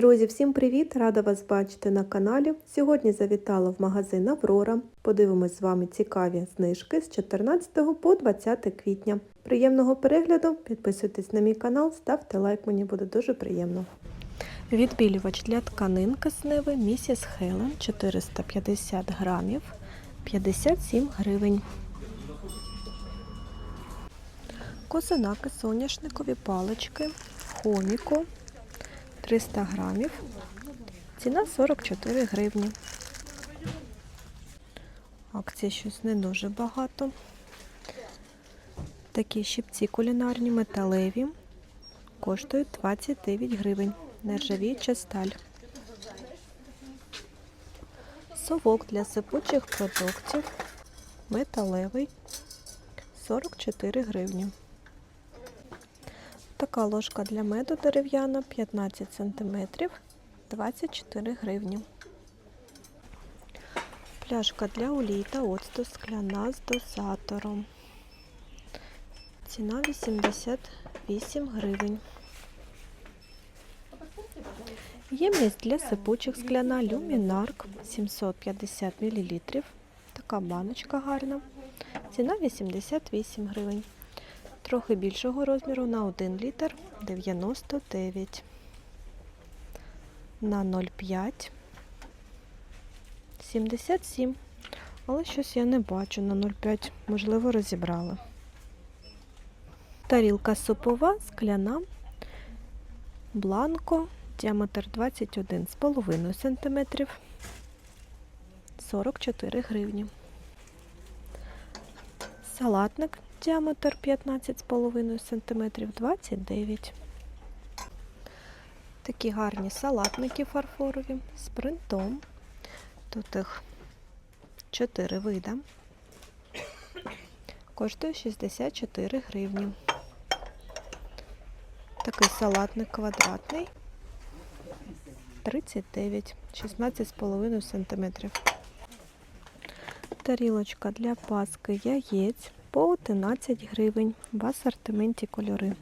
Друзі, всім привіт! Рада вас бачити на каналі. Сьогодні завітала в магазин Аврора. Подивимось з вами цікаві знижки з 14 по 20 квітня. Приємного перегляду! Підписуйтесь на мій канал, ставте лайк, мені буде дуже приємно. Відбілювач для тканин кисневий Місіс Хелен 450 грамів 57 гривень. Козинаки соняшникові палички Хоміко 300 грамів. Ціна 44 гривні. Акції щось не дуже багато. Такі щипці кулінарні металеві коштують 29 гривень. Нержавіюча сталь. Совок для сипучих продуктів металевий 44 гривні. Така ложка для меду дерев'яна 15 см 24 гривні. Пляшка для олій та оцту скляна з дозатором. Ціна 88 гривень. Ємність для сипучих скляна люмінарк 750 мл. Така баночка гарна. Ціна 88 гривень. Трохи більшого розміру на 1 літр 99. На 0,5 77. Але щось я не бачу на 0,5, можливо, розібрали. Тарілка супова, скляна, бланко, діаметр 21,5 см 44 гривні. Салатник діаметр 15,5 см 29. Такі гарні салатники фарфорові з принтом. Тут їх 4 вида. Коштує 64 гривні. Такий салатник квадратний 39, 16,5 см. Тарілочка для паски яєць по 11 гривень в асортименті кольори.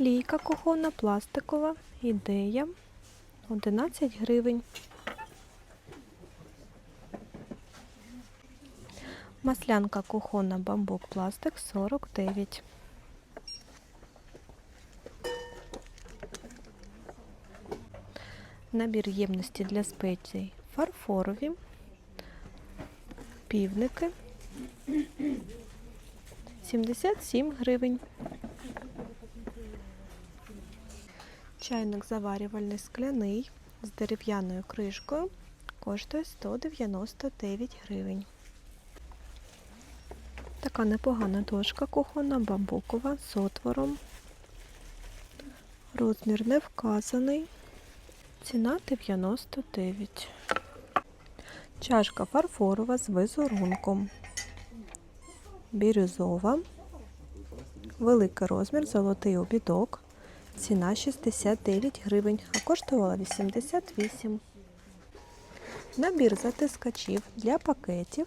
Лійка кухонна пластикова, ідея 11 гривень. Маслянка кухонна бамбук пластик 49. Набір ємності для спецій фарфорові, півники 77 гривень. Чайник заварювальний скляний з дерев'яною кришкою коштує 199 гривень. Така непогана дошка кухонна бамбукова з отвором. Розмір не вказаний. Ціна 99. Чашка фарфорова з визерунком. Бірюзова. Великий розмір, золотий обідок. Ціна 69 гривень, а коштувала 88. Набір затискачів для пакетів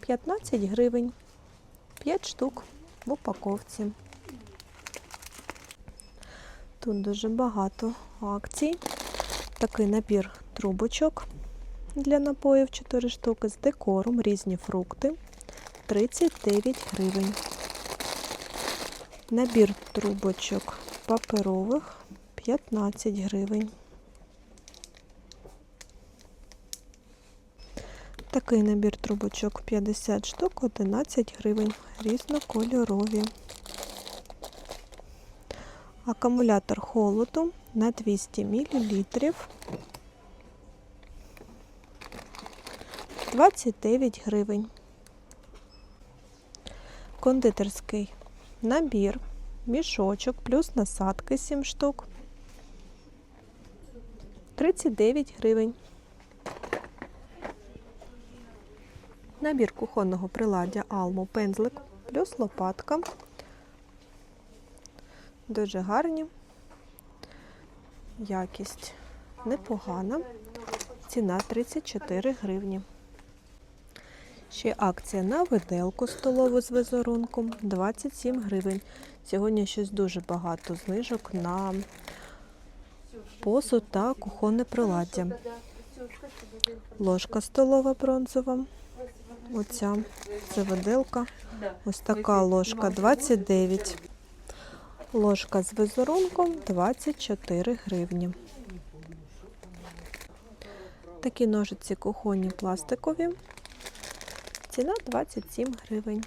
15 гривень. 5 штук в упаковці. Тут дуже багато акцій. Такий набір трубочок для напоїв 4 штуки з декором, різні фрукти 39 гривень. Набір трубочок паперових 15 гривень. Такий набір трубочок 50 штук, 11 гривень, різнокольорові. Акумулятор холоду на 200 мл 29 гривень. Кондитерський набір, мішочок плюс насадки 7 штук. 39 гривень. Набір кухонного приладдя Алму пензлик плюс лопатка. Дуже гарні. Якість непогана. Ціна 34 гривні. Ще акція на виделку столову з візерунком 27 гривень. Сьогодні щось дуже багато знижок на посуд та кухонне приладдя. Ложка столова бронзова. Оця це виделка. Ось така ложка 29. Ложка з візерунком 24 гривні. Такі ножиці кухонні пластикові. Ціна 27 гривень.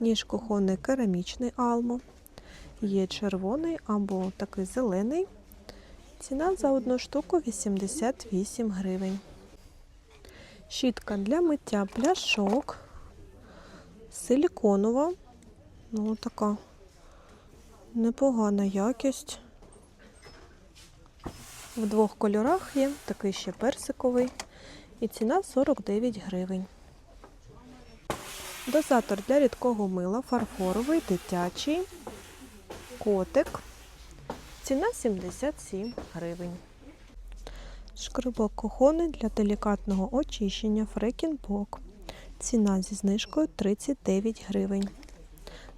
Ніж кухонний керамічний алмо. Є червоний або такий зелений. Ціна за одну штуку 88 гривень. Щітка для миття пляшок. Силіконова. Ну, така непогана якість. В двох кольорах є, такий ще персиковий. І ціна 49 гривень. Дозатор для рідкого мила фарфоровий, дитячий, котик. Ціна 77 гривень. Шкрибок кухонний для делікатного очищення фрекінбок. Ціна зі знижкою 39 гривень.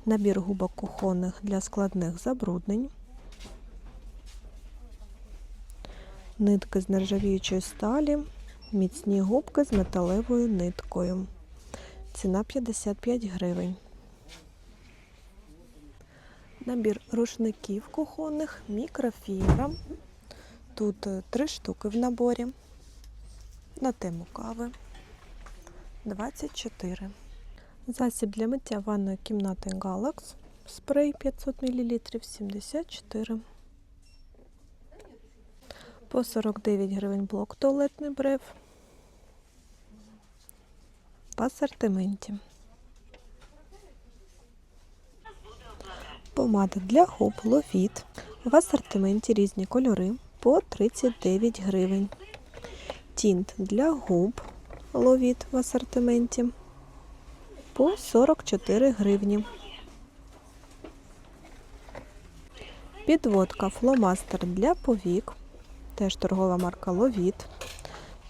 Набір губок кухонних для складних забруднень. Нитки з нержавіючої сталі. Міцні губки з металевою ниткою. Ціна 55 гривень. Набір рушників кухонних мікрофібра. Тут е, три штуки в наборі. На тему кави 24. Засіб для миття ванної кімнати Galax. Спрей 500 мл 74. По 49 гривень блок туалетний брев. В асортименті. Помада для губ Лофіт. В асортименті різні кольори по 39 гривень. Тінт для губ Ловіт в асортименті по 44 гривні. Підводка фломастер для повік. Теж торгова марка Ловіт.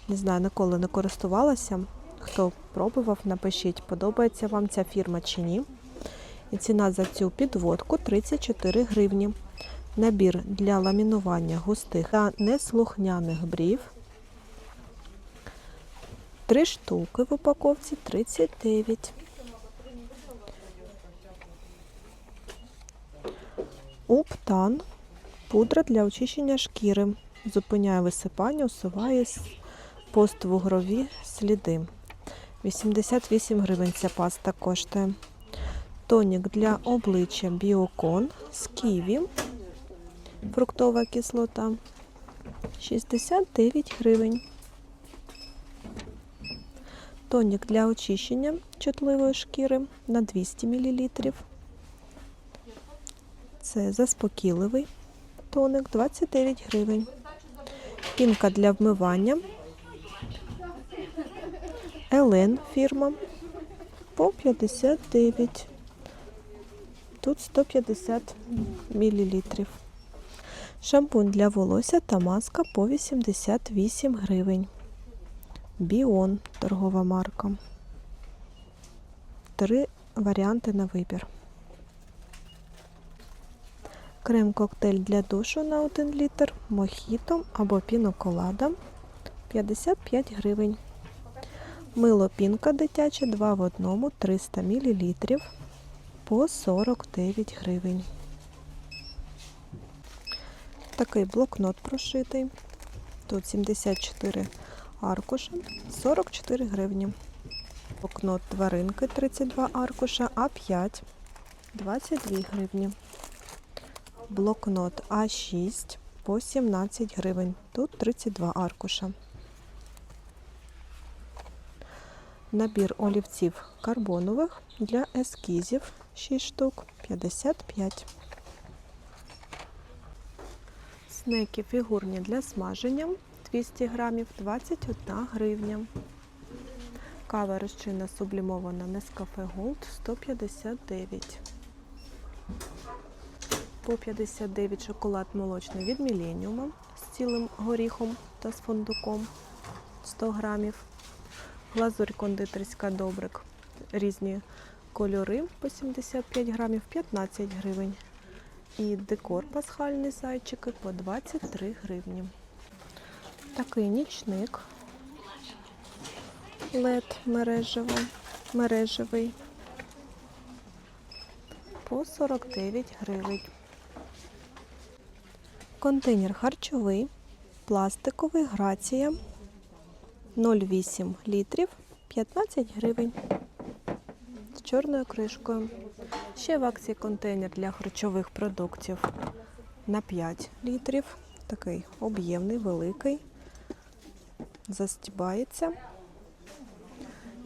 Не знаю, ніколи не користувалася. Хто пробував, напишіть, подобається вам ця фірма чи ні. І ціна за цю підводку 34 гривні. Набір для ламінування густих та неслухняних брів. Три штуки в упаковці 39. Уптан. Пудра для очищення шкіри. Зупиняє висипання, усуває поствугрові сліди. 88 гривень ця паста коштує. Тонік для обличчя Біокон з ківі. Фруктова кислота. 69 гривень. Тонік для очищення чутливої шкіри на 200 мл. Це заспокійливий тоник 29 гривень. Пінка для вмивання. Елен фірма по 59. Тут 150 мл. Шампунь для волосся та маска по 88 гривень. Біон торгова марка. Три варіанти на вибір. Крем-коктейль для душу на 1 літр, мохіто або піноколада 55 гривень. Мило пінка дитяче 2 в 1 300 мл по 49 гривень. Такий блокнот прошитий. Тут 74 аркуша, 44 гривні. Блокнот тваринки 32 аркуша, А5 22 гривні. Блокнот А6 по 17 гривень. Тут 32 аркуша. Набір олівців карбонових для ескізів 6 штук 55. Снеки фігурні для смаження 200 грамів 21 гривня. Кава розчинна сублімована Nescafe Gold 159. По 59 шоколад молочний від Millennium з цілим горіхом та з фундуком 100 грамів. Глазурь кондитерська добрик. Різні кольори по 75 грамів, 15 гривень. І декор пасхальні зайчики по 23 гривні. Такий нічник. LED мережево, мережевий по 49 гривень. Контейнер харчовий, пластиковий, грація 0,8 літрів, 15 гривень з чорною кришкою. Ще в акції контейнер для харчових продуктів на 5 літрів. Такий об'ємний, великий. Застібається.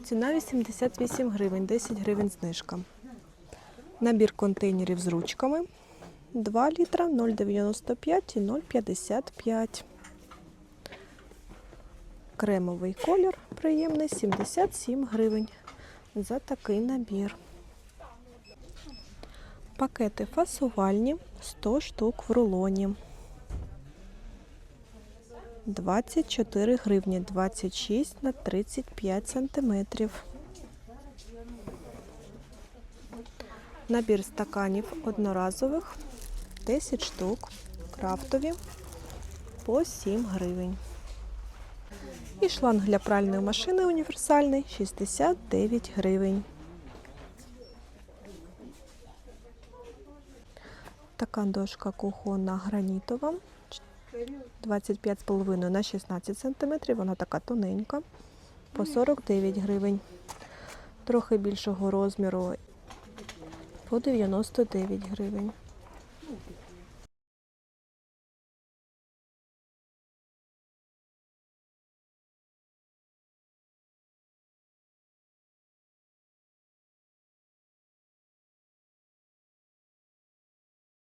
Ціна 88 гривень, 10 гривень знижка. Набір контейнерів з ручками 2 літра 0,95 і 0,55. Кремовий колір приємний 77 гривень за такий набір. Пакети фасувальні 100 штук в рулоні. 24 гривні 26 на 35 сантиметрів. Набір стаканів одноразових 10 штук, крафтові по 7 гривень. І шланг для пральної машини універсальний 69 гривень. Така дошка кухонна гранітова 25,5 на 16 см. Вона така тоненька по 49 гривень. Трохи більшого розміру по 99 гривень.